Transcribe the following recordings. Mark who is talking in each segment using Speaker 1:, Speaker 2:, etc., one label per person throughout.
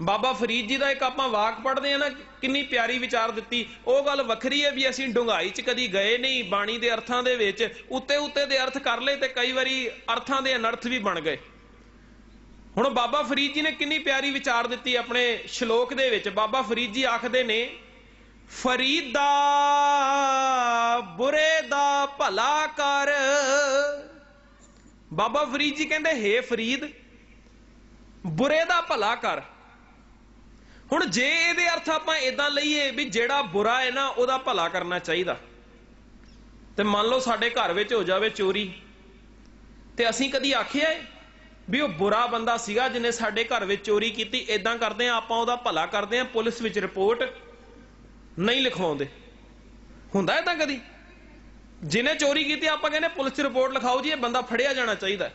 Speaker 1: ਬਾਬਾ ਫਰੀਦ ਜੀ ਦਾ ਇੱਕ ਆਪਾਂ ਵਾਕ ਪੜ੍ਹਦੇ ਆ ਨਾ, ਕਿੰਨੀ ਪਿਆਰੀ ਵਿਚਾਰ ਦਿੱਤੀ। ਉਹ ਗੱਲ ਵੱਖਰੀ ਹੈ ਵੀ ਅਸੀਂ ਡੁੰਗਾਈ 'ਚ ਕਦੀ ਗਏ ਨਹੀਂ, ਬਾਣੀ ਦੇ ਅਰਥਾਂ ਦੇ ਵਿੱਚ, ਉੱਤੇ ਉੱਤੇ ਦੇ ਅਰਥ ਕਰ ਲਏ ਤੇ ਕਈ ਵਾਰੀ ਅਰਥਾਂ ਦੇ ਅਨਰਥ ਵੀ ਬਣ ਗਏ। ਹੁਣ ਬਾਬਾ ਫਰੀਦ ਜੀ ਨੇ ਕਿੰਨੀ ਪਿਆਰੀ ਵਿਚਾਰ ਦਿੱਤੀ ਆਪਣੇ ਸ਼ਲੋਕ ਦੇ ਵਿੱਚ। ਬਾਬਾ ਫਰੀਦ ਜੀ ਆਖਦੇ ਨੇ, ਫਰੀਦਾ ਬੁਰੇ ਦਾ ਭਲਾ ਕਰ। ਬਾਬਾ ਫਰੀਦ ਜੀ ਕਹਿੰਦੇ, ਹੇ ਫਰੀਦ, ਬੁਰੇ ਦਾ ਭਲਾ ਕਰ। ਹੁਣ ਜੇ ਇਹਦੇ ਅਰਥ ਆਪਾਂ ਇਦਾਂ ਲਈਏ ਵੀ ਜਿਹੜਾ ਬੁਰਾ ਹੈ ਨਾ, ਉਹਦਾ ਭਲਾ ਕਰਨਾ ਚਾਹੀਦਾ। ਤੇ ਮੰਨ ਲਓ ਸਾਡੇ ਘਰ ਵਿੱਚ ਹੋ ਜਾਵੇ ਚੋਰੀ, ਤੇ ਅਸੀਂ ਕਦੀ ਆਖਿਆ ਹੈ ਵੀ ਉਹ ਬੁਰਾ ਬੰਦਾ ਸੀਗਾ ਜਿਹਨੇ ਸਾਡੇ ਘਰ ਵਿੱਚ ਚੋਰੀ ਕੀਤੀ ਇਦਾਂ ਕਰਦੇ ਆ ਆਪਾਂ ਉਹਦਾ ਭਲਾ ਕਰਦੇ ਆ ਪੁਲਿਸ ਵਿੱਚ ਰਿਪੋਰਟ ਨਹੀਂ ਲਿਖਵਾਉਂਦੇ। ਹੁੰਦਾ ਹੈ ਤਾਂ ਕਦੀ? ਜਿਹਨੇ ਚੋਰੀ ਕੀਤੀ, ਆਪਾਂ ਕਹਿੰਦੇ ਪੁਲਿਸ 'ਚ ਰਿਪੋਰਟ ਲਿਖਾਓ ਜੀ, ਇਹ ਬੰਦਾ ਫੜਿਆ ਜਾਣਾ ਚਾਹੀਦਾ।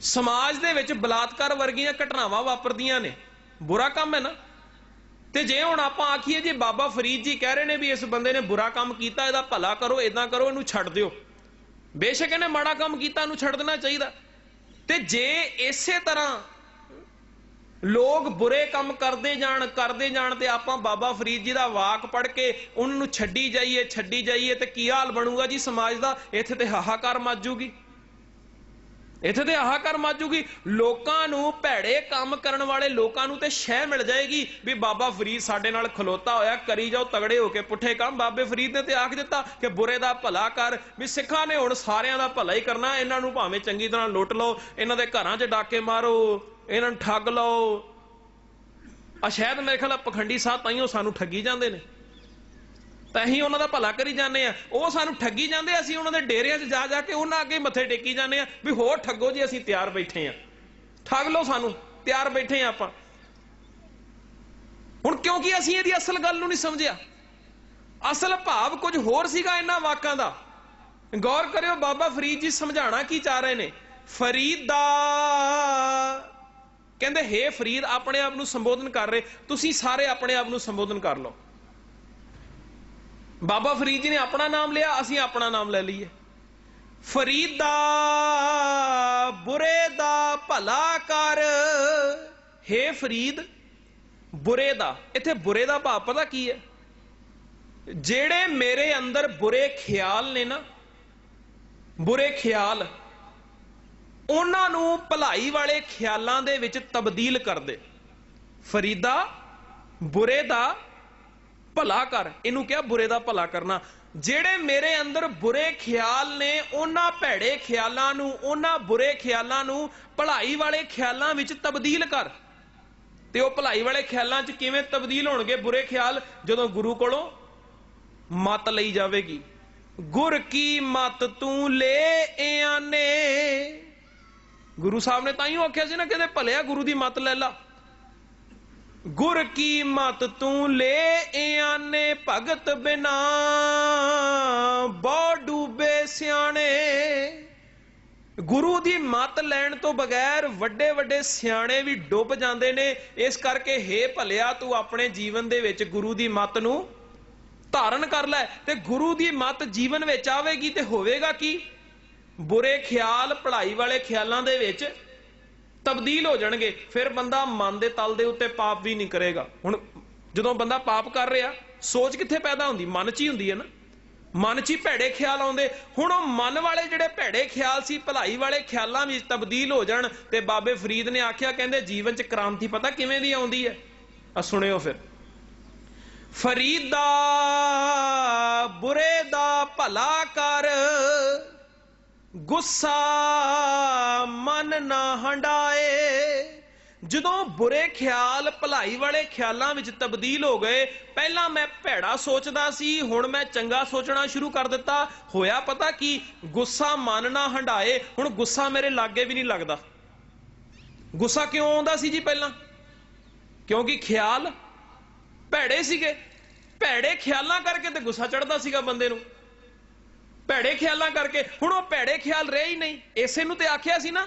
Speaker 1: ਸਮਾਜ ਦੇ ਵਿੱਚ ਬਲਾਤਕਾਰ ਵਰਗੀਆਂ ਘਟਨਾਵਾਂ ਵਾਪਰਦੀਆਂ ਨੇ। ਬੁਰਾ ਕੰਮ ਹੈ ਨਾ। ਤੇ ਜੇ ਹੁਣ ਆਪਾਂ ਆਖੀਏ ਜੇ ਬਾਬਾ ਫਰੀਦ ਜੀ ਕਹਿ ਰਹੇ ਨੇ ਵੀ ਇਸ ਬੰਦੇ ਨੇ ਬੁਰਾ ਕੰਮ ਕੀਤਾ, ਇਹਦਾ ਭਲਾ ਕਰੋ ਇਦਾਂ ਕਰੋ, ਇਹਨੂੰ ਛੱਡ ਦਿਓ। ਬੇਸ਼ੱਕ ਇਹਨੇ ਮਾੜਾ ਕੰਮ ਕੀਤਾ, ਇਹਨੂੰ ਛੱਡ ਦੇਣਾ ਚਾਹੀਦਾ। ਤੇ ਜੇ ਇਸੇ ਤਰ੍ਹਾਂ ਲੋਕ ਬੁਰੇ ਕੰਮ ਕਰਦੇ ਜਾਣ ਕਰਦੇ ਜਾਣ ਤੇ ਆਪਾਂ ਬਾਬਾ ਫਰੀਦ ਜੀ ਦਾ ਵਾਕ ਪੜ੍ਹ ਕੇ ਉਹਨਾਂ ਨੂੰ ਛੱਡੀ ਜਾਈਏ ਛੱਡੀ ਜਾਈਏ, ਤੇ ਕੀ ਹਾਲ ਬਣੂਗਾ ਜੀ ਸਮਾਜ ਦਾ? ਇੱਥੇ ਤੇ ਹਾਹਾਕਾਰ ਮੱਜੂਗੀ ਇੱਥੇ ਤੇ ਆਹ ਹਾਹਾਕਾਰ ਮੱਜੂਗੀ। ਲੋਕਾਂ ਨੂੰ ਭੈੜੇ ਕੰਮ ਕਰਨ ਵਾਲੇ ਲੋਕਾਂ ਨੂੰ ਤੇ ਸ਼ਹਿ ਮਿਲ ਜਾਏਗੀ ਵੀ ਬਾਬਾ ਫਰੀਦ ਸਾਡੇ ਨਾਲ ਖਲੋਤਾ ਹੋਇਆ, ਕਰੀ ਜਾਓ, ਤਗੜੇ ਹੋ ਕੇ ਪੁੱਠੇ ਕੰਮ। ਬਾਬੇ ਫਰੀਦ ਨੇ ਤੇ ਆਖ ਦਿੱਤਾ ਕਿ ਬੁਰੇ ਦਾ ਭਲਾ ਕਰ, ਵੀ ਸਿੱਖਾਂ ਨੇ ਹੁਣ ਸਾਰਿਆਂ ਦਾ ਭਲਾ ਹੀ ਕਰਨਾ, ਇਹਨਾਂ ਨੂੰ ਭਾਵੇਂ ਚੰਗੀ ਤਰ੍ਹਾਂ ਲੁੱਟ ਲਓ, ਇਹਨਾਂ ਦੇ ਘਰਾਂ 'ਚ ਡਾਕੇ ਮਾਰੋ, ਇਹਨਾਂ ਨੂੰ ਠੱਗ ਲਓ। ਆ ਸ਼ਾਇਦ ਮੇਰੇ ਖਿਆਲ ਪਖੰਡੀ ਸਾਹਿਬ ਤਾਈਓ ਸਾਨੂੰ ਠੱਗੀ ਜਾਂਦੇ ਨੇ। ਤਾਂ ਅਸੀਂ ਉਹਨਾਂ ਦਾ ਭਲਾ ਕਰੀ ਜਾਂਦੇ ਆ। ਉਹ ਸਾਨੂੰ ਠੱਗੀ ਜਾਂਦੇ ਅਸੀਂ ਉਹਨਾਂ ਦੇ ਡੇਰਿਆਂ 'ਚ ਜਾ ਜਾ ਕੇ ਉਹਨਾਂ ਅੱਗੇ ਮੱਥੇ ਟੇਕੀ ਜਾਂਦੇ ਆ ਵੀ ਹੋਰ ਠੱਗੋ ਜੀ, ਅਸੀਂ ਤਿਆਰ ਬੈਠੇ ਆ। ਠੱਗ ਲਓ ਸਾਨੂੰ, ਤਿਆਰ ਬੈਠੇ ਆ ਆਪਾਂ। ਹੁਣ ਕਿਉਂਕਿ ਅਸੀਂ ਇਹਦੀ ਅਸਲ ਗੱਲ ਨੂੰ ਨਹੀਂ ਸਮਝਿਆ। ਅਸਲ ਭਾਵ ਕੁਝ ਹੋਰ ਸੀਗਾ ਇਹਨਾਂ ਵਾਕਾਂ ਦਾ। ਗੌਰ ਕਰਿਓ, ਬਾਬਾ ਫਰੀਦ ਜੀ ਸਮਝਾਣਾ ਕੀ ਚਾਹ ਰਹੇ ਨੇ? ਫਰੀਦਾ। ਕਹਿੰਦੇ, ਹੇ ਫਰੀਦ, ਆਪਣੇ ਆਪ ਨੂੰ ਸੰਬੋਧਨ ਕਰ ਰਹੇ। ਤੁਸੀਂ ਸਾਰੇ ਆਪਣੇ ਆਪ ਨੂੰ ਸੰਬੋਧਨ ਕਰ ਲਓ। ਬਾਬਾ ਫਰੀਦ ਜੀ ਨੇ ਆਪਣਾ ਨਾਮ ਲਿਆ, ਅਸੀਂ ਆਪਣਾ ਨਾਮ ਲੈ ਲਈਏ। ਫਰੀਦਾ ਬੁਰੇ ਦਾ ਭਲਾ ਕਰ। ਹੇ ਫਰੀਦ, ਬੁਰੇ ਦਾ। ਇੱਥੇ ਬੁਰੇ ਦਾ ਭਾਵ ਪਤਾ ਕੀ ਹੈ? ਜਿਹੜੇ ਮੇਰੇ ਅੰਦਰ ਬੁਰੇ ਖਿਆਲ ਨੇ ਨਾ, ਬੁਰੇ ਖਿਆਲ, ਉਹਨਾਂ ਨੂੰ ਭਲਾਈ ਵਾਲੇ ਖਿਆਲਾਂ ਦੇ ਵਿੱਚ ਤਬਦੀਲ ਕਰ ਦੇ ਫਰੀਦਾ, ਬੁਰੇ ਦਾ ਭਲਾ ਕਰ, ਇਹਨੂੰ ਕਿਹਾ ਬੁਰੇ ਦਾ ਭਲਾ ਕਰਨਾ। ਜਿਹੜੇ ਮੇਰੇ ਅੰਦਰ ਬੁਰੇ ਖਿਆਲ ਨੇ, ਉਹਨਾਂ ਭੈੜੇ ਖਿਆਲਾਂ ਨੂੰ, ਉਹਨਾਂ ਬੁਰੇ ਖਿਆਲਾਂ ਨੂੰ ਭਲਾਈ ਵਾਲੇ ਖਿਆਲਾਂ ਵਿੱਚ ਤਬਦੀਲ ਕਰ। ਤੇ ਉਹ ਭਲਾਈ ਵਾਲੇ ਖਿਆਲਾਂ 'ਚ ਕਿਵੇਂ ਤਬਦੀਲ ਹੋਣਗੇ? ਬੁਰੇ ਖਿਆਲ ਜਦੋਂ ਗੁਰੂ ਕੋਲੋਂ ਮਤ ਲਈ ਜਾਵੇਗੀ। ਗੁਰ ਕੀ ਮਤ ਤੂੰ ਲੈ ਆਨੇ ਗੁਰੂ ਸਾਹਿਬ ਨੇ ਤਾਂ ਹੀ ਆਖਿਆ ਸੀ ਨਾ ਕਿਤੇ ਭਲਿਆ ਗੁਰੂ ਦੀ ਮਤ ਲੈ ਲਾ। ਗੁਰ ਕੀ ਮਤ ਤੂੰ ਲੈ ਆਨੇ ਭਗਤ ਬਿਨਾ? ਬੋ ਡੂਬੇ ਸਿਆਣੇ। ਗੁਰੂ ਦੀ ਮਤ ਲੈਣ ਤੋਂ ਬਗੈਰ ਵੱਡੇ ਵੱਡੇ ਸਿਆਣੇ ਵੀ ਡੁੱਬ ਜਾਂਦੇ ਨੇ। ਇਸ ਕਰਕੇ ਹੇ ਭਲਿਆ, ਤੂੰ ਆਪਣੇ ਜੀਵਨ ਦੇ ਵਿੱਚ ਗੁਰੂ ਦੀ ਮਤ ਨੂੰ ਧਾਰਨ ਕਰ ਲੈ ਤੇ ਗੁਰੂ ਦੀ ਮਤ ਜੀਵਨ ਵਿੱਚ ਆਵੇਗੀ ਤੇ ਹੋਵੇਗਾ ਕੀ? ਬੁਰੇ ਖਿਆਲ ਪੜ੍ਹਾਈ ਵਾਲੇ ਖਿਆਲਾਂ ਦੇ ਵਿੱਚ ਤਬਦੀਲ ਹੋ ਜਾਣਗੇ, ਫਿਰ ਬੰਦਾ ਮਨ ਦੇ ਤਲ ਦੇ ਉੱਤੇ ਪਾਪ ਵੀ ਨਹੀਂ ਕਰੇਗਾ। ਹੁਣ ਜਦੋਂ ਬੰਦਾ ਪਾਪ ਕਰ ਰਿਹਾ, ਸੋਚ ਕਿੱਥੇ ਪੈਦਾ ਹੁੰਦੀ? ਮਨ 'ਚ ਹੀ ਹੁੰਦੀ ਹੈ ਨਾ। ਮਨ 'ਚ ਹੀ ਭੈੜੇ ਖਿਆਲ ਆਉਂਦੇ। ਹੁਣ ਉਹ ਮਨ ਵਾਲੇ ਜਿਹੜੇ ਭੈੜੇ ਖਿਆਲ ਸੀ, ਭਲਾਈ ਵਾਲੇ ਖਿਆਲਾਂ ਵਿੱਚ ਤਬਦੀਲ ਹੋ ਜਾਣ ਤੇ ਬਾਬੇ ਫਰੀਦ ਨੇ ਆਖਿਆ, ਕਹਿੰਦੇ ਜੀਵਨ 'ਚ ਕ੍ਰਾਂਤੀ ਪਤਾ ਕਿਵੇਂ ਦੀ ਆਉਂਦੀ ਹੈ? ਆ ਸੁਣਿਓ ਫਿਰ। ਫਰੀਦਾ ਬੁਰੇ ਦਾ ਭਲਾ ਕਰ ਗੁੱਸਾ ਮਨ ਨਾ ਹੰਡਾਏ। ਜਦੋਂ ਬੁਰੇ ਖਿਆਲ ਭਲਾਈ ਵਾਲੇ ਖਿਆਲਾਂ ਵਿੱਚ ਤਬਦੀਲ ਹੋ ਗਏ, ਪਹਿਲਾਂ ਮੈਂ ਭੈੜਾ ਸੋਚਦਾ ਸੀ, ਹੁਣ ਮੈਂ ਚੰਗਾ ਸੋਚਣਾ ਸ਼ੁਰੂ ਕਰ ਦਿੱਤਾ। ਹੋਇਆ ਪਤਾ ਕੀ? ਗੁੱਸਾ ਮਨ ਨਾ ਹੰਡਾਏ। ਹੁਣ ਗੁੱਸਾ ਮੇਰੇ ਲਾਗੇ ਵੀ ਨਹੀਂ ਲੱਗਦਾ। ਗੁੱਸਾ ਕਿਉਂ ਆਉਂਦਾ ਸੀ ਜੀ ਪਹਿਲਾਂ? ਕਿਉਂਕਿ ਖਿਆਲ ਭੈੜੇ ਸੀਗੇ। ਭੈੜੇ ਖਿਆਲਾਂ ਕਰਕੇ ਤੇ ਗੁੱਸਾ ਚੜਦਾ ਸੀਗਾ ਬੰਦੇ ਨੂੰ। ਭੈੜੇ ਖਿਆਲਾਂ ਕਰਕੇ। ਹੁਣ ਉਹ ਭੈੜੇ ਖਿਆਲ ਰਹੇ ਹੀ ਨਹੀਂ। ਇਸੇ ਨੂੰ ਤੇ ਆਖਿਆ ਸੀ ਨਾ।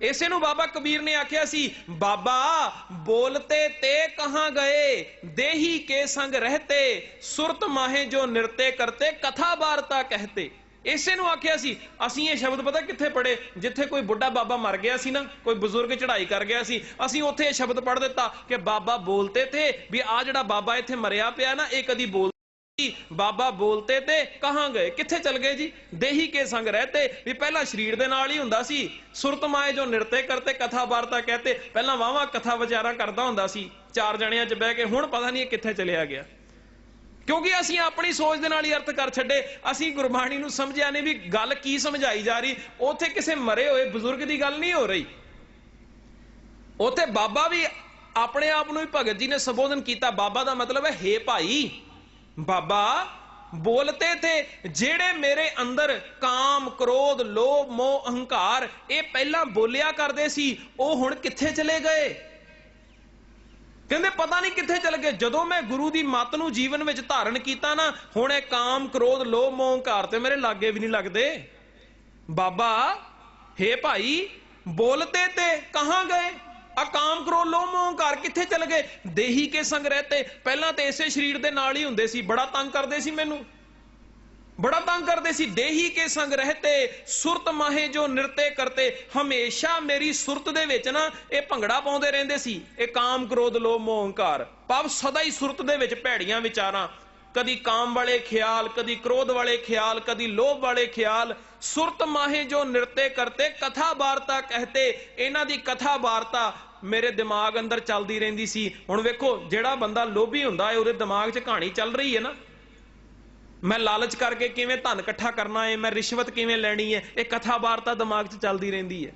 Speaker 1: ਇਸੇ ਨੂੰ ਬਾਬਾ ਕਬੀਰ ਨੇ ਆਖਿਆ ਸੀ, ਬਾਬਾ ਬੋਲਤੇ ਤੇ ਕਹਾਂ ਗਏ? ਦੇਹੀ ਕੇ ਸੰਗ ਰਹਤੇ, ਸੁਰਤ ਮਾਹੇ ਜੋ ਨਿਰਤੇ ਕਰਤੇ, ਕਥਾ ਵਾਰਤਾ ਕਹਤੇ। ਇਸੇ ਨੂੰ ਆਖਿਆ ਸੀ। ਅਸੀਂ ਇਹ ਸ਼ਬਦ ਪਤਾ ਕਿੱਥੇ ਪੜੇ ਜਿੱਥੇ ਕੋਈ ਬੁੱਢਾ ਬਾਬਾ ਮਰ ਗਿਆ ਸੀ ਨਾ, ਕੋਈ ਬਜ਼ੁਰਗ ਚੜ੍ਹਾਈ ਕਰ ਗਿਆ ਸੀ, ਅਸੀਂ ਉੱਥੇ ਇਹ ਸ਼ਬਦ ਪੜ ਦਿੱਤਾ ਕਿ ਬਾਬਾ ਬੋਲਤੇ ਥੇ ਵੀ ਆ ਜਿਹੜਾ ਬਾਬਾ ਇੱਥੇ ਮਰਿਆ ਪਿਆ ਨਾ, ਇਹ ਕਦੀ ਬੋਲ ਬਾਬਾ ਬੋਲਤੇ ਤੇ ਕਹਾਂ ਗਏ? ਕਿੱਥੇ ਚਲ ਗਏ ਜੀ? ਦੇਹੀ ਕੇ ਸੰਗ ਰਹਤੇ। ਵੀ ਪਹਿਲਾਂ ਸਰੀਰ ਦੇ ਨਾਲ ਹੀ ਹੁੰਦਾ ਸੀ। ਸੁਰਤ ਮਾਏ ਜੋ ਨਿਰਤੇ ਕਰਤੇ, ਕਥਾ ਵਾਰਤਾ ਕਹਤੇ। ਪਹਿਲਾਂ ਵਾਵਾ ਕਥਾ ਵਿਚਾਰਾ ਕਰਦਾ ਹੁੰਦਾ ਸੀ। ਚਾਰ ਜਣਿਆਂ 'ਚ ਬਹਿ ਕੇ ਹੁਣ ਪਤਾ ਨਹੀਂ ਕਿੱਥੇ ਚਲਿਆ ਗਿਆ। ਕਿਉਂਕਿ ਅਸੀਂ ਆਪਣੀ ਸੋਚ ਦੇ ਨਾਲ ਹੀ ਅਰਥ ਕਰ ਛੱਡੇ। ਅਸੀਂ ਗੁਰਬਾਣੀ ਨੂੰ ਸਮਝਿਆ ਨਹੀਂ ਵੀ ਗੱਲ ਕੀ ਸਮਝਾਈ ਜਾ ਰਹੀ। ਉੱਥੇ ਕਿਸੇ ਮਰੇ ਹੋਏ ਬਜ਼ੁਰਗ ਦੀ ਗੱਲ ਨਹੀਂ ਹੋ ਰਹੀ। ਉੱਥੇ ਬਾਬਾ ਵੀ ਆਪਣੇ ਆਪ ਨੂੰ ਹੀ ਭਗਤ ਜੀ ਨੇ ਸੰਬੋਧਨ ਕੀਤਾ। ਬਾਬਾ ਦਾ ਮਤਲਬ ਹੈ, ਹੇ ਭਾਈ ਬਾਬਾ, ਬੋਲਤੇ ਥੇ, ਜਿਹੜੇ ਮੇਰੇ ਅੰਦਰ ਕਾਮ, ਕ੍ਰੋਧ, ਲੋਭ, ਮੋਹ, ਅਹੰਕਾਰ, ਇਹ ਪਹਿਲਾਂ ਬੋਲਿਆ ਕਰਦੇ ਸੀ, ਉਹ ਹੁਣ ਕਿੱਥੇ ਚਲੇ ਗਏ? ਕਹਿੰਦੇ ਪਤਾ ਨਹੀਂ ਕਿੱਥੇ ਚਲ ਗਏ। ਜਦੋਂ ਮੈਂ ਗੁਰੂ ਦੀ ਮੱਤ ਨੂੰ ਜੀਵਨ ਵਿੱਚ ਧਾਰਨ ਕੀਤਾ ਨਾ, ਹੁਣ ਇਹ ਕਾਮ, ਕ੍ਰੋਧ, ਲੋਭ, ਮੋਹ, ਅਹੰਕਾਰ ਤੇ ਮੇਰੇ ਲਾਗੇ ਵੀ ਨਹੀਂ ਲੱਗਦੇ। ਬਾਬਾ, ਹੇ ਭਾਈ, ਬੋਲਤੇ ਤੇ ਕਹਾਂ ਗਏ? ਆ ਕਾਮ ਕ੍ਰੋਧ ਲੋਭ ਅਹੰਕਾਰ ਕਿੱਥੇ ਚਲ ਗਏ? ਦੇਹੀ ਕੇ ਸੰਗ ਰਹਤੇ। ਪਹਿਲਾਂ ਤੇ ਇਸੇ ਸਰੀਰ ਦੇ ਨਾਲ ਹੀ ਹੁੰਦੇ ਸੀ। ਬੜਾ ਤੰਗ ਕਰਦੇ ਸੀ ਮੈਨੂੰ। ਬੜਾ ਤੰਗ ਕਰਦੇ ਸੀ। ਦੇਹੀ ਕੇ ਸੰਗ ਰਹਤੇ। ਸੁਰਤ ਮਾਹੇ ਜੋ ਨਿਰਤੇ ਕਰਤੇ। ਹਮੇਸ਼ਾ ਮੇਰੀ ਸੁਰਤ ਦੇ ਵਿੱਚ ਨਾ ਇਹ ਭੰਗੜਾ ਪਾਉਂਦੇ ਰਹਿੰਦੇ ਸੀ। ਇਹ ਕਾਮ ਕ੍ਰੋਧ ਲੋਭ ਮੋਹ ਅਹੰਕਾਰ ਭਾਵ ਸਦਾ ਹੀ ਸੁਰਤ ਦੇ ਵਿੱਚ ਭੈੜੀਆਂ ਵਿਚਾਰਾਂ। ਕਦੀ ਕਾਮ ਵਾਲੇ ਖਿਆਲ, ਕਦੀ ਕ੍ਰੋਧ ਵਾਲੇ ਖਿਆਲ, ਕਦੀ ਲੋਭ ਵਾਲੇ ਖਿਆਲ। ਸੁਰਤ ਮਾਹੇ ਜੋ ਨਿਰਤੇ ਕਰਤੇ, ਕਥਾ ਵਾਰਤਾ ਕਹਤੇ, ਇਹਨਾਂ ਦੀ ਕਥਾ ਵਾਰਤਾ ਮੇਰੇ ਦਿਮਾਗ ਅੰਦਰ ਚੱਲਦੀ ਰਹਿੰਦੀ ਸੀ। ਹੁਣ ਵੇਖੋ, ਜਿਹੜਾ ਬੰਦਾ ਲੋਭੀ ਹੁੰਦਾ ਹੈ, ਉਹਦੇ ਦਿਮਾਗ 'ਚ ਕਹਾਣੀ ਚੱਲ ਰਹੀ ਹੈ ਨਾ। ਮੈਂ ਲਾਲਚ ਕਰਕੇ ਕਿਵੇਂ ਧਨ ਇਕੱਠਾ ਕਰਨਾ ਹੈ, ਮੈਂ ਰਿਸ਼ਵਤ ਕਿਵੇਂ ਲੈਣੀ ਹੈ, ਇਹ ਕਥਾ ਵਾਰਤਾ ਦਿਮਾਗ 'ਚ ਚੱਲਦੀ ਰਹਿੰਦੀ ਹੈ।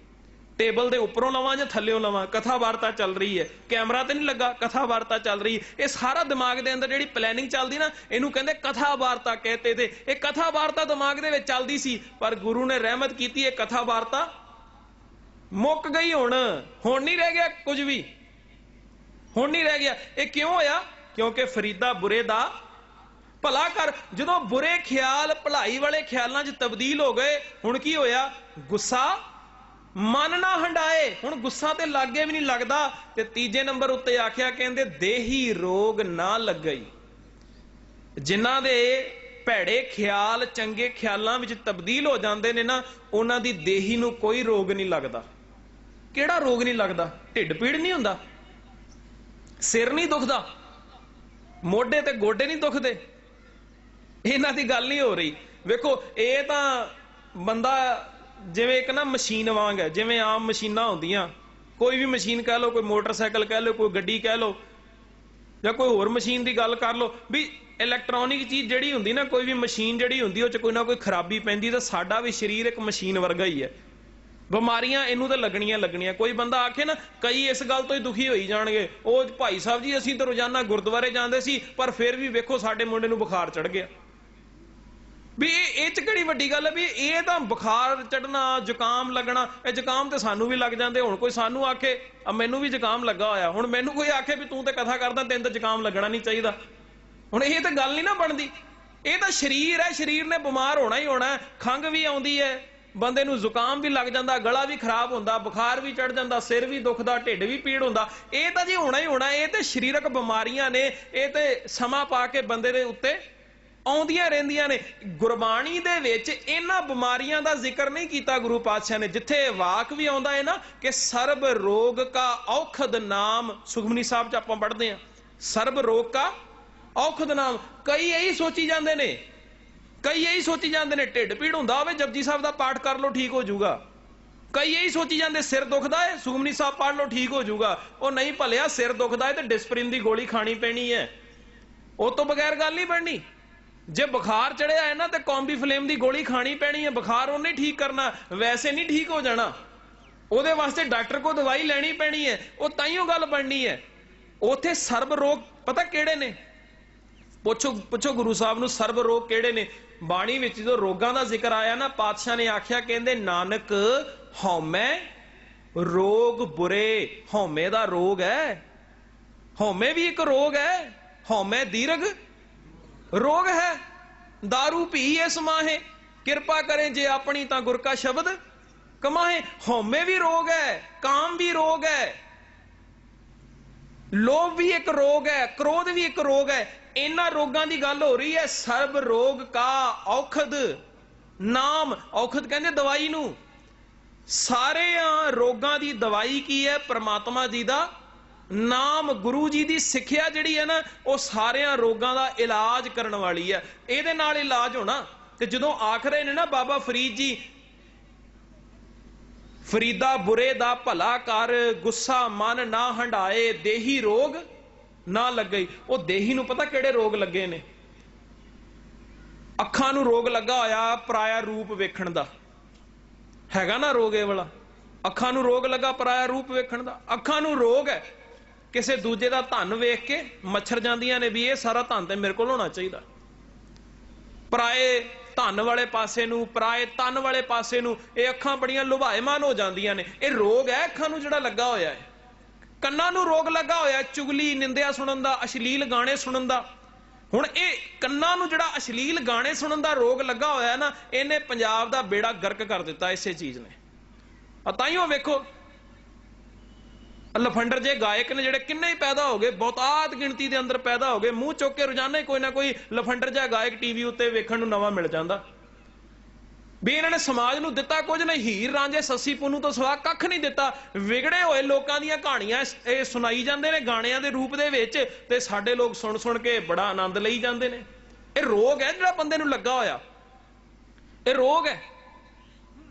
Speaker 1: ਟੇਬਲ ਦੇ ਉੱਪਰੋਂ ਲਵਾਂ ਜਾਂ ਥੱਲੇੋਂ ਲਵਾਂ? ਕਥਾ ਵਾਰਤਾ ਚੱਲ ਰਹੀ ਹੈ। ਕੈਮਰਾ ਤੇ ਨਹੀਂ ਲੱਗਾ ਕਥਾ ਵਾਰਤਾ ਚੱਲ ਰਹੀ ਹੈ। ਇਹ ਸਾਰਾ ਦਿਮਾਗ ਦੇ ਅੰਦਰ ਜਿਹੜੀ ਪਲੈਨਿੰਗ ਚੱਲਦੀ ਨਾ, ਇਹਨੂੰ ਕਹਿੰਦੇ ਕਥਾ ਵਾਰਤਾ ਕਹਤੇ ਤੇ। ਇਹ ਕਥਾ ਵਾਰਤਾ ਦਿਮਾਗ ਦੇ ਵਿੱਚ ਚੱਲਦੀ ਸੀ, ਪਰ ਗੁਰੂ ਨੇ ਰਹਿਮਤ ਕੀਤੀ, ਇਹ ਕਥਾ ਵਾਰਤਾ ਮੁੱਕ ਗਈ ਹੁਣ। ਹੁਣ ਨਹੀਂ ਰਹਿ ਗਿਆ ਕੁਝ ਵੀ। ਹੁਣ ਨਹੀਂ ਰਹਿ ਗਿਆ। ਇਹ ਕਿਉਂ ਹੋਇਆ? ਕਿਉਂਕਿ ਫਰੀਦਾ ਬੁਰੇ ਦਾ ਭਲਾ ਕਰ। ਜਦੋਂ ਬੁਰੇ ਖਿਆਲ, ਭਲਾਈ ਵਾਲੇ ਖਿਆਲਾਂ 'ਚ ਤਬਦੀਲ ਹੋ ਗਏ, ਹੁਣ ਕੀ ਹੋਇਆ? ਗੁੱਸਾ ਮਨ ਨਾ ਹੰਡਾਏ। ਹੁਣ ਗੁੱਸਾ ਤੇ ਲਾਗੇ ਵੀ ਨਹੀਂ ਲੱਗਦਾ। ਤੇ ਤੀਜੇ ਨੰਬਰ ਉੱਤੇ ਆਖਿਆ ਕਹਿੰਦੇ, ਦੇਹੀ ਰੋਗ ਨਾ ਲੱਗਈ। ਜਿਨ੍ਹਾਂ ਦੇ ਭੈੜੇ ਖਿਆਲ, ਚੰਗੇ ਖਿਆਲਾਂ ਵਿੱਚ ਤਬਦੀਲ ਹੋ ਜਾਂਦੇ ਨੇ ਨਾ, ਉਹਨਾਂ ਦੀ ਦੇਹੀ ਨੂੰ ਕੋਈ ਰੋਗ ਨਹੀਂ ਲੱਗਦਾ। ਕਿਹੜਾ ਰੋਗ ਨਹੀਂ ਲੱਗਦਾ? ਢਿੱਡ ਪੀੜ ਨਹੀਂ ਹੁੰਦਾ। ਸਿਰ ਨਹੀਂ ਦੁਖਦਾ। ਮੋਢੇ ਤੇ ਗੋਡੇ ਨਹੀਂ ਦੁਖਦੇ। ਇਹਨਾਂ ਦੀ ਗੱਲ ਨਹੀਂ ਹੋ ਰਹੀ। ਵੇਖੋ, ਇਹ ਤਾਂ ਬੰਦਾ ਜਿਵੇਂ ਇੱਕ ਨਾ ਮਸ਼ੀਨ ਵਾਂਗ ਹੈ, ਜਿਵੇਂ ਆਮ ਮਸ਼ੀਨਾਂ ਹੁੰਦੀਆਂ। ਕੋਈ ਵੀ ਮਸ਼ੀਨ ਕਹਿ ਲਓ, ਕੋਈ ਮੋਟਰਸਾਈਕਲ ਕਹਿ ਲਓ, ਕੋਈ ਗੱਡੀ ਕਹਿ ਲਓ, ਜਾਂ ਕੋਈ ਹੋਰ ਮਸ਼ੀਨ ਦੀ ਗੱਲ ਕਰ ਲਓ, ਵੀ ਇਲੈਕਟ੍ਰੋਨਿਕ ਚੀਜ਼ ਜਿਹੜੀ ਹੁੰਦੀ ਨਾ, ਕੋਈ ਵੀ ਮਸ਼ੀਨ ਜਿਹੜੀ ਹੁੰਦੀ, ਉਹ ਚ ਕੋਈ ਨਾ ਕੋਈ ਖਰਾਬੀ ਪੈਂਦੀ, ਤਾਂ ਸਾਡਾ ਵੀ ਸਰੀਰ ਇੱਕ ਮਸ਼ੀਨ ਵਰਗਾ ਹੀ ਹੈ। ਬਿਮਾਰੀਆਂ ਇਹਨੂੰ ਤਾਂ ਲੱਗਣੀਆਂ ਲੱਗਣੀਆਂ। ਕੋਈ ਬੰਦਾ ਆਖੇ ਨਾ, ਕਈ ਇਸ ਗੱਲ ਤੋਂ ਹੀ ਦੁਖੀ ਹੋਈ ਜਾਣਗੇ। ਉਹ ਭਾਈ ਸਾਹਿਬ ਜੀ, ਅਸੀਂ ਤਾਂ ਰੋਜ਼ਾਨਾ ਗੁਰਦੁਆਰੇ ਜਾਂਦੇ ਸੀ, ਪਰ ਫਿਰ ਵੀ ਵੇਖੋ ਸਾਡੇ ਮੁੰਡੇ ਨੂੰ ਬੁਖਾਰ ਚੜ ਗਿਆ। ਵੀ ਇਹ ਇਹ ਚ ਕਿਹੜੀ ਵੱਡੀ ਗੱਲ ਹੈ ਵੀ ਇਹ ਤਾਂ ਬੁਖਾਰ ਚੜਨਾ ਜ਼ੁਕਾਮ ਲੱਗਣਾ, ਇਹ ਜ਼ੁਕਾਮ ਤੇ ਸਾਨੂੰ ਵੀ ਲੱਗ ਜਾਂਦੇ, ਹੁਣ ਕੋਈ ਸਾਨੂੰ ਆਖੇ, ਆ ਮੈਨੂੰ ਵੀ ਜ਼ੁਕਾਮ ਲੱਗਾ ਹੋਇਆ। ਹੁਣ ਮੈਨੂੰ ਕੋਈ ਆਖੇ ਵੀ ਤੂੰ ਤੇ ਕਥਾ ਕਰਦਾ, ਤੈਨੂੰ ਤਾਂ ਜ਼ੁਕਾਮ ਲੱਗਣਾ ਨਹੀਂ ਚਾਹੀਦਾ। ਹੁਣ ਇਹ ਤਾਂ ਗੱਲ ਨਹੀਂ ਨਾ ਬਣਦੀ। ਇਹ ਤਾਂ ਸਰੀਰ ਹੈ, ਸਰੀਰ ਨੇ ਬਿਮਾਰ ਹੋਣਾ ਹੀ ਹੋਣਾ ਹੈ। ਖੰਘ ਵੀ ਆਉਂਦੀ ਹੈ, ਬੰਦੇ ਨੂੰ ਜ਼ੁਕਾਮ ਵੀ ਲੱਗ ਜਾਂਦਾ, ਗਲਾ ਵੀ ਖਰਾਬ ਹੁੰਦਾ, ਬੁਖਾਰ ਵੀ ਚੜ ਜਾਂਦਾ, ਸਿਰ ਵੀ ਦੁਖਦਾ, ਢਿੱਡ ਵੀ ਪੀੜ ਹੁੰਦਾ। ਇਹ ਤਾਂ ਜੀ ਹੋਣਾ ਹੀ ਹੋਣਾ, ਇਹ ਤੇ ਸਰੀਰਕ ਬਿਮਾਰੀਆਂ ਨੇ, ਇਹ ਤੇ ਸਮਾਂ ਪਾ ਕੇ ਬੰਦੇ ਦੇ ਉੱਤੇ ਆਉਂਦੀਆਂ ਰਹਿੰਦੀਆਂ ਨੇ। ਗੁਰਬਾਣੀ ਦੇ ਵਿੱਚ ਇਹਨਾਂ ਬਿਮਾਰੀਆਂ ਦਾ ਜ਼ਿਕਰ ਨਹੀਂ ਕੀਤਾ ਗੁਰੂ ਪਾਤਸ਼ਾਹ ਨੇ। ਜਿੱਥੇ ਵਾਕ ਵੀ ਆਉਂਦਾ ਹੈ ਨਾ ਕਿ ਸਰਬ ਰੋਗ ਕਾ ਔਖਦ ਨਾਮ, ਸੁਖਮਨੀ ਸਾਹਿਬ ਚ ਆਪਾਂ ਪੜ੍ਹਦੇ ਆ ਸਰਬ ਰੋਗ ਕਾ ਔਖਦ ਨਾਮ। ਕਈ ਇਹੀ ਸੋਚੀ ਜਾਂਦੇ ਨੇ। ਕਈ ਇਹੀ ਸੋਚੀ ਜਾਂਦੇ ਨੇ, ਢਿੱਡ ਪੀੜ ਹੁੰਦਾ ਹੋਵੇ, ਜਪਜੀ ਸਾਹਿਬ ਦਾ ਪਾਠ ਕਰ ਲਓ, ਠੀਕ ਹੋ ਜਾਊਗਾ। ਕਈ ਇਹੀ ਸੋਚੀ ਜਾਂਦੇ, ਸਿਰ ਦੁਖਦਾ ਹੈ, ਸੁਖਮਨੀ ਸਾਹਿਬ ਪੜ੍ਹ ਲਓ, ਠੀਕ ਹੋ ਜਾਊਗਾ। ਉਹ ਨਹੀਂ ਭਲਿਆ, ਸਿਰ ਦੁਖਦਾ ਹੈ ਤੇ ਡਿਸਪ੍ਰਿਨ ਦੀ ਗੋਲੀ ਖਾਣੀ ਪੈਣੀ ਹੈ। ਉਹ ਤੋਂ ਬਗੈਰ ਗੱਲ ਨਹੀਂ ਬਣਨੀ। ਜੇ ਬੁਖਾਰ ਚੜਿਆ ਹੈ ਨਾ ਤੇ ਕੌਂਬੀ ਫਲੇਮ ਦੀ ਗੋਲੀ ਖਾਣੀ ਪੈਣੀ ਹੈ, ਬੁਖਾਰ ਉਹਨੇ ਠੀਕ ਕਰਨਾ, ਵੈਸੇ ਨਹੀਂ ਠੀਕ ਹੋ ਜਾਣਾ। ਉਹਦੇ ਵਾਸਤੇ ਡਾਕਟਰ ਕੋ ਦਵਾਈ ਲੈਣੀ ਪੈਣੀ ਹੈ, ਉਹ ਤਾਈਓ ਗੱਲ ਬਣਨੀ ਹੈ। ਉਥੇ ਸਰਬ ਰੋਗ, ਪਤਾ ਕਿਹੜੇ ਨੇ? ਪੁੱਛੋ ਪੁੱਛੋ ਗੁਰੂ ਸਾਹਿਬ ਨੂੰ, ਸਰਬ ਰੋਗ ਕਿਹੜੇ ਨੇ? ਬਾਣੀ ਵਿੱਚ ਜਦੋਂ ਰੋਗਾਂ ਦਾ ਜ਼ਿਕਰ ਆਇਆ ਨਾ, ਪਾਤਸ਼ਾਹ ਨੇ ਆਖਿਆ, ਕਹਿੰਦੇ, ਨਾਨਕ, ਹਉਮੈ, ਰੋਗ ਬੁਰੇ। ਹਉਮੈ ਦਾ ਰੋਗ ਹੈ। ਹਉਮੈ ਵੀ ਇੱਕ ਰੋਗ ਹੈ। ਹਉਮੈ ਦੀਰਗ ਰੋਗ ਹੈ। दारू ਪੀ ਇਸ ਮਾਹੇ। ਕਿਰਪਾ ਕਰੇ ਜੇ ਆਪਣੀ ਤਾਂ ਗੁਰ ਕਾ ਸ਼ਬਦ ਕਮਾਏ ਹਉਮੈ ਵੀ ਰੋਗ ਹੈ, ਕਾਮ ਵੀ ਰੋਗ ਹੈ। ਲੋਭ ਵੀ ਇੱਕ ਰੋਗ ਹੈ, ਕ੍ਰੋਧ ਵੀ ਇੱਕ ਰੋਗ ਹੈ। ਇਹਨਾਂ ਰੋਗਾਂ ਦੀ ਗੱਲ ਹੋ ਰਹੀ ਹੈ। ਸਰਬ ਰੋਗ ਕਾ ਔਖਦ ਨਾਮ। ਔਖਦ ਕਹਿੰਦੇ ਦਵਾਈ ਨੂੰ। ਸਾਰੇ ਰੋਗਾਂ ਦੀ ਦਵਾਈ ਕੀ ਹੈ? ਪ੍ਰਮਾਤਮਾ ਜੀ ਦਾ ਨਾਮ ਗੁਰੂ ਜੀ ਦੀ ਸਿੱਖਿਆ ਜਿਹੜੀ ਹੈ ਨਾ, ਉਹ ਸਾਰਿਆਂ ਰੋਗਾਂ ਦਾ ਇਲਾਜ ਕਰਨ ਵਾਲੀ ਹੈ। ਇਹਦੇ ਨਾਲ ਇਲਾਜ ਹੋਣਾ। ਤੇ ਜਦੋਂ ਆਖ ਰਹੇ ਨੇ ਨਾ, ਬਾਬਾ ਫਰੀਦ ਜੀ, ਫਰੀਦਾ ਬੁਰੇ ਦਾ ਭਲਾ ਕਰ, ਗੁੱਸਾ ਮਨ ਨਾ ਹੰਡਾਏ ਦੇਹੀ ਰੋਗ ਨਾ ਲੱਗੇ। ਉਹ ਦੇਹੀ ਨੂੰ ਪਤਾ ਕਿਹੜੇ ਰੋਗ ਲੱਗੇ ਨੇ? ਅੱਖਾਂ ਨੂੰ ਰੋਗ ਲੱਗਾ ਹੋਇਆ ਪਰਾਇਆ ਰੂਪ ਵੇਖਣ ਦਾ। ਹੈਗਾ ਨਾ ਰੋਗ ਇਹ ਵਾਲਾ? ਅੱਖਾਂ ਨੂੰ ਰੋਗ ਲੱਗਾ ਪਰਾਇਆ ਰੂਪ ਵੇਖਣ ਦਾ। ਅੱਖਾਂ ਨੂੰ ਰੋਗ ਹੈ। ਕਿਸੇ ਦੂਜੇ ਦਾ ਧਨ ਵੇਖ ਕੇ ਮੱਛਰ ਜਾਂਦੀਆਂ ਨੇ ਵੀ ਇਹ ਸਾਰਾ ਧਨ ਤੇ ਮੇਰੇ ਕੋਲ ਹੋਣਾ ਚਾਹੀਦਾ। ਪਰਾਏ ਧਨ ਵਾਲੇ ਪਾਸੇ ਨੂੰ, ਪਰਾਏ ਤਨ ਵਾਲੇ ਪਾਸੇ ਨੂੰ ਇਹ ਅੱਖਾਂ ਬੜੀਆਂ ਲੁਭਾਇਮਾਨ ਹੋ ਜਾਂਦੀਆਂ ਨੇ। ਇਹ ਰੋਗ ਹੈ ਅੱਖਾਂ ਨੂੰ ਜਿਹੜਾ ਲੱਗਾ ਹੋਇਆ ਹੈ। ਕੰਨਾਂ ਨੂੰ ਰੋਗ ਲੱਗਾ ਹੋਇਆ ਚੁਗਲੀ, ਨਿੰਦਿਆ ਸੁਣਨ ਦਾ, ਅਸ਼ਲੀਲ ਗਾਣੇ ਸੁਣਨ ਦਾ। ਹੁਣ ਇਹ ਕੰਨਾਂ ਨੂੰ ਜਿਹੜਾ ਅਸ਼ਲੀਲ ਗਾਣੇ ਸੁਣਨ ਦਾ ਰੋਗ ਲੱਗਾ ਹੋਇਆ ਨਾ, ਇਹਨੇ ਪੰਜਾਬ ਦਾ ਬੇੜਾ ਗਰਕ ਕਰ ਦਿੱਤਾ ਇਸੇ ਚੀਜ਼ ਨੇ। ਆ ਉਹ ਵੇਖੋ ਲਫੰਡਰ ਜੇ ਗਾਇਕ ਨੇ ਜਿਹੜੇ ਕਿੰਨੇ ਹੀ ਪੈਦਾ ਹੋ ਗਏ ਬਹੁਤਾਤ ਗਿਣਤੀ ਦੇ ਅੰਦਰ ਪੈਦਾ ਹੋ ਗਏ, ਮੂੰਹ ਚੁੱਕ ਕੇ ਰੋਜ਼ਾਨਾ ਹੀ ਕੋਈ ਨਾ ਕੋਈ ਲਫੰਡਰ ਜਿਹਾ ਗਾਇਕ ਟੀਵੀ ਉੱਤੇ ਵੇਖਣ ਨੂੰ ਨਵਾਂ ਮਿਲ ਜਾਂਦਾ। ਵੀ ਇਹਨਾਂ ਨੇ ਸਮਾਜ ਨੂੰ ਦਿੱਤਾ ਕੁਝ ਨਹੀਂ, ਹੀਰ ਰਾਂਝੇ ਸੱਸੀ ਪੁੰਨੂ ਤੋਂ ਸਿਵਾ ਕੱਖ ਨਹੀਂ ਦਿੱਤਾ। ਵਿਗੜੇ ਹੋਏ ਲੋਕਾਂ ਦੀਆਂ ਕਹਾਣੀਆਂ ਇਹ ਸੁਣਾਈ ਜਾਂਦੇ ਨੇ ਗਾਣਿਆਂ ਦੇ ਰੂਪ ਦੇ ਵਿੱਚ ਤੇ ਸਾਡੇ ਲੋਕ ਸੁਣ ਸੁਣ ਕੇ ਬੜਾ ਆਨੰਦ ਲਈ ਜਾਂਦੇ ਨੇ। ਇਹ ਰੋਗ ਹੈ ਜਿਹੜਾ ਬੰਦੇ ਨੂੰ ਲੱਗਾ ਹੋਇਆ। ਇਹ ਰੋਗ ਹੈ।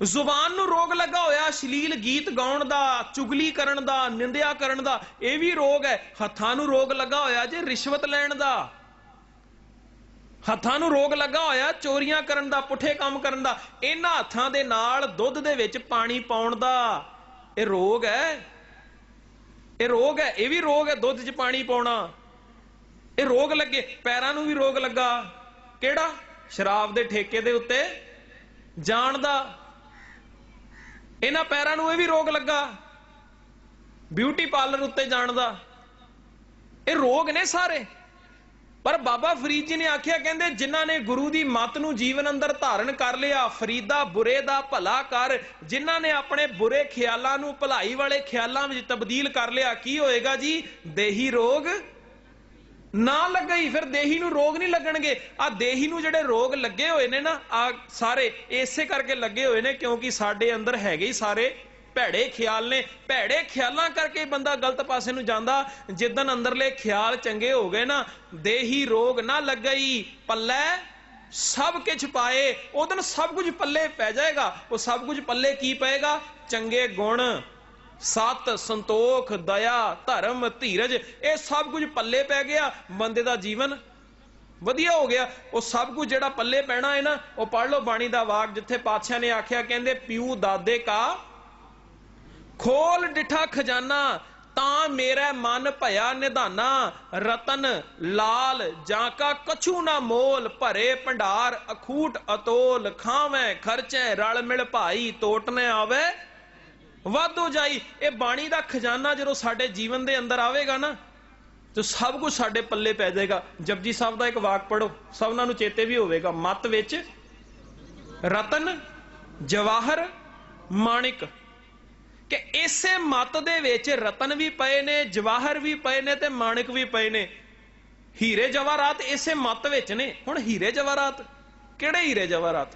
Speaker 1: ਜ਼ੁਬਾਨ ਨੂੰ ਰੋਗ ਲੱਗਾ ਹੋਇਆ, ਅਸ਼ਲੀਲ ਗੀਤ ਗਾਉਣ ਦਾ, ਚੁਗਲੀ ਕਰਨ ਦਾ, ਨਿੰਦਿਆ ਕਰਨ ਦਾ, ਇਹ ਵੀ ਰੋਗ ਹੈ। ਹੱਥਾਂ ਨੂੰ ਰੋਗ ਲੱਗਾ ਹੋਇਆ ਜੇ ਰਿਸ਼ਵਤ ਲੈਣ ਦਾ। ਹੱਥਾਂ ਨੂੰ ਰੋਗ ਲੱਗਾ ਹੋਇਆ, ਚੋਰੀਆਂ ਕਰਨ ਦਾ, ਪੁੱਠੇ ਕੰਮ ਕਰਨ ਦਾ, ਇਹਨਾਂ ਹੱਥਾਂ ਦੇ ਨਾਲ ਦੁੱਧ ਦੇ ਵਿੱਚ ਪਾਣੀ ਪਾਉਣ ਦਾ। ਇਹ ਰੋਗ ਹੈ। ਇਹ ਰੋਗ ਹੈ, ਇਹ ਵੀ ਰੋਗ ਹੈ, ਦੁੱਧ 'ਚ ਪਾਣੀ ਪਾਉਣਾ। ਇਹ ਰੋਗ ਲੱਗੇ, ਪੈਰਾਂ ਨੂੰ ਵੀ ਰੋਗ ਲੱਗਾ। ਕਿਹੜਾ? ਸ਼ਰਾਬ ਦੇ ਠੇਕੇ ਦੇ ਉੱਤੇ। ਜਾਣ ਦਾ। ਇਹਨਾਂ ਪੈਰਾਂ ਨੂੰ ਇਹ ਵੀ ਰੋਗ ਲੱਗਾ ਬਿਊਟੀ ਪਾਰਲਰ ਉੱਤੇ ਜਾਣ ਦਾ। ਇਹ ਰੋਗ ਨੇ ਸਾਰੇ। ਪਰ ਬਾਬਾ ਫਰੀਦ ਜੀ ਨੇ ਆਖਿਆ, ਕਹਿੰਦੇ ਜਿਨ੍ਹਾਂ ਨੇ ਗੁਰੂ ਦੀ ਮੱਤ ਨੂੰ ਜੀਵਨ ਅੰਦਰ ਧਾਰਨ ਕਰ ਲਿਆ, ਫਰੀਦਾ ਬੁਰੇ ਦਾ ਭਲਾ ਕਰ, ਜਿਨ੍ਹਾਂ ਨੇ ਆਪਣੇ ਬੁਰੇ ਖਿਆਲਾਂ ਨੂੰ ਭਲਾਈ ਵਾਲੇ ਖਿਆਲਾਂ ਵਿੱਚ ਤਬਦੀਲ ਕਰ ਲਿਆ, ਕੀ ਹੋਏਗਾ ਜੀ? ਦੇਹੀ ਰੋਗ ਨਾ ਲੱਗਈ, ਫਿਰ ਦੇਹੀ ਨੂੰ ਰੋਗ ਨਹੀਂ ਲੱਗਣਗੇ। ਆ ਦੇਹੀ ਨੂੰ ਜਿਹੜੇ ਰੋਗ ਲੱਗੇ ਹੋਏ ਨੇ ਨਾ ਆ ਸਾਰੇ ਇਸੇ ਕਰਕੇ ਲੱਗੇ ਹੋਏ ਨੇ ਕਿਉਂਕਿ ਸਾਡੇ ਅੰਦਰ ਹੈਗੇ ਹੀ ਸਾਰੇ ਭੈੜੇ ਖਿਆਲ ਨੇ। ਭੈੜੇ ਖਿਆਲਾਂ ਕਰਕੇ ਬੰਦਾ ਗਲਤ ਪਾਸੇ ਨੂੰ ਜਾਂਦਾ। ਜਿੱਦਨ ਅੰਦਰਲੇ ਖਿਆਲ ਚੰਗੇ ਹੋ ਗਏ ਨਾ, ਦੇਹੀ ਰੋਗ ਨਾ ਲੱਗਈ, ਪੱਲੇ ਸਭ ਕੁਝ ਪਾਏ ਉਦੋਂ ਸਭ ਕੁਝ ਪੱਲੇ ਪੈ ਜਾਏਗਾ। ਉਹ ਸਭ ਕੁਝ ਪੱਲੇ ਕੀ ਪਏਗਾ? ਚੰਗੇ ਗੁਣ। ਸਤ, ਸੰਤੋਖ, ਦਇਆ, ਧਰਮ, ਧੀਰਜ, ਇਹ ਸਭ ਕੁਝ ਪੱਲੇ ਪੈ ਗਿਆ ਬੰਦੇ ਦਾ ਜੀਵਨ। ਵਧੀਆ ਹੋ ਗਿਆ। ਉਹ ਸਭ ਕੁਝ ਜਿਹੜਾ ਪੱਲੇ ਪੈਣਾ ਹੈ ਨਾ, ਉਹ ਪੜ ਲਓ ਬਾਣੀ ਦਾ ਵਾਕ, ਜਿੱਥੇ ਪਾਤਸ਼ਾਹ ਨੇ ਆਖਿਆ, ਕਹਿੰਦੇ, ਪਿਉ ਦਾਦੇ ਕਾ ਖੋਲ ਡਿਠਾ ਖਜ਼ਾਨਾ, ਤਾਂ ਮੇਰਾ ਮਨ ਭਇਆ ਨਿਧਾਨਾ, ਰਤਨ ਲਾਲ ਜਾਂ ਕਾ ਕਛੂ ਨਾ ਮੋਲ, ਭਰੇ ਭੰਡਾਰ, ਅਖੂਟ ਅਤੋਲ, ਖਾਵੇਂ ਖਰਚੇ, ਰਲ ਮਿਲ ਭਾਈ ਤੋਟ ਨ ਆਵੇ। ਵਾਧੋ ਜਾਈ, ਇਹ ਬਾਣੀ ਦਾ ਖਜ਼ਾਨਾ ਜਦੋਂ ਸਾਡੇ ਜੀਵਨ ਦੇ ਅੰਦਰ ਆਵੇਗਾ ਨਾ, ਤੇ ਸਭ ਕੁਝ ਸਾਡੇ ਪੱਲੇ ਪੈ ਜਾਏਗਾ। ਜਪਜੀ ਸਾਹਿਬ ਦਾ ਇੱਕ ਵਾਕ ਪੜੋ ਸਭਨਾਂ ਨੂੰ ਚੇਤੇ ਵੀ ਹੋਵੇਗਾ। ਮਤ ਵਿੱਚ, ਰਤਨ, ਜਵਾਹਰ, ਮਾਣਿਕ। ਕਿ ਇਸੇ ਮਤ ਦੇ ਵਿੱਚ ਰਤਨ ਵੀ ਪਏ ਨੇ, ਜਵਾਹਰ ਵੀ ਪਏ ਨੇ ਤੇ ਮਾਣਿਕ ਵੀ ਪਏ ਨੇ। ਹੀਰੇ ਜਵਾਹਰਾਤ ਇਸੇ ਮਤ ਵਿੱਚ ਨੇ। ਹੁਣ ਹੀਰੇ ਜਵਾਹਰਾਤ, ਕਿਹੜੇ ਹੀਰੇ ਜਵਾਹਰਾਤ?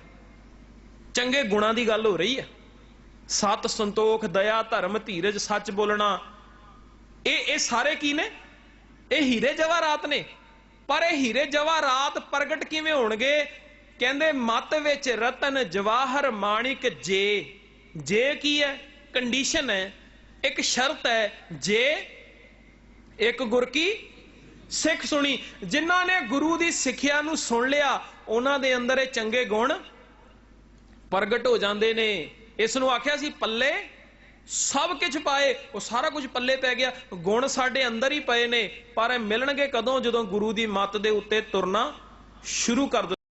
Speaker 1: ਚੰਗੇ ਗੁਣਾਂ ਦੀ ਗੱਲ ਹੋ ਰਹੀ ਹੈ। ਸਤ ਸੰਤੋਖ, ਦਇਆ, ਧਰਮ, ਧੀਰਜ, ਸੱਚ ਬੋਲਣਾ। ਇਹ ਇਹ ਸਾਰੇ ਕੀ ਨੇ? ਇਹ ਹੀਰੇ ਜਵਾਹਰਾਤ ਨੇ। ਪਰ ਇਹ ਹੀਰੇ ਜਵਾਹਰਾਤ ਪ੍ਰਗਟ ਕਿਵੇਂ ਹੋਣਗੇ? ਕਹਿੰਦੇ, ਮਤ ਵਿੱਚ ਰਤਨ ਜਵਾਹਰ ਮਾਣਿਕ ਜੇ। ਜੇ ਕੀ ਹੈ? ਕੰਡੀਸ਼ਨ ਹੈ। ਇੱਕ ਸ਼ਰਤ ਹੈ, ਜੇ ਇੱਕ ਗੁਰ ਕੀ? ਸਿੱਖ ਸੁਣੀ। ਜਿਨ੍ਹਾਂ ਨੇ ਗੁਰੂ ਦੀ ਸਿੱਖਿਆ ਨੂੰ ਸੁਣ ਲਿਆ, ਉਹਨਾਂ ਦੇ ਅੰਦਰ ਇਹ ਚੰਗੇ ਗੁਣ ਪ੍ਰਗਟ ਹੋ ਜਾਂਦੇ ਨੇ। ਇਸ ਨੂੰ ਆਖਿਆ ਸੀ ਪੱਲੇ, ਸਭ ਕੁਝ ਪਾਏ, ਉਹ ਸਾਰਾ ਕੁਝ ਪੱਲੇ ਪੈ ਗਿਆ, ਗੁਣ ਸਾਡੇ ਅੰਦਰ ਹੀ ਪਏ ਨੇ, ਪਰ ਇਹ ਮਿਲਣਗੇ ਕਦੋਂ? ਜਦੋਂ ਗੁਰੂ ਦੀ ਮੱਤ ਦੇ ਉੱਤੇ ਤੁਰਨਾ ਸ਼ੁਰੂ ਕਰ